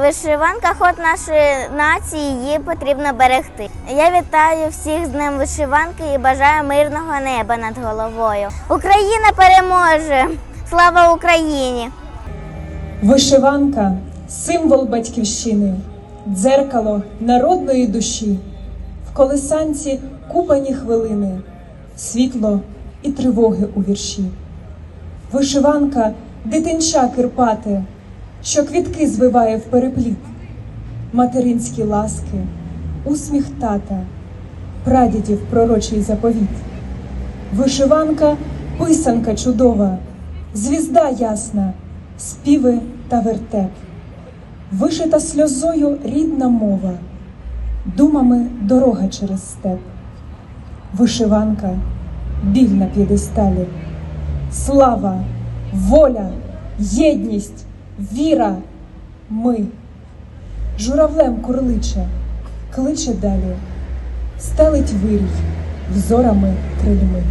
Вишиванка ход нашої нації, її потрібно берегти. Я вітаю всіх з Днем вишиванки і бажаю мирного неба над головою. Україна переможе! Слава Україні! Вишиванка символ батьківщини, дзеркало народної душі, в колесанці купані хвилини, світло і тривоги у вірші. Вишиванка дитинча кирпате, що квітки звиває в перепліт, материнські ласки, усміх тата, прадідів пророчий заповіт. Вишиванка писанка чудова, звізда ясна, співи та вертеп, вишита сльозою рідна мова, думами дорога через степ, вишиванка, біль на п'єдесталі, слава, воля, єдність, віра, ми. Журавлем курличе, кличе далі, стелить вирій взорами крильми.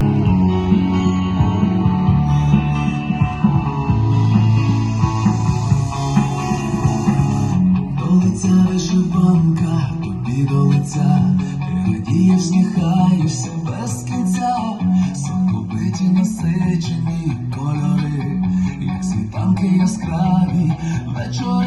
До лиця вишиванка, тобі до лиця, ти радієш, сміхаєшся без кінця, But you're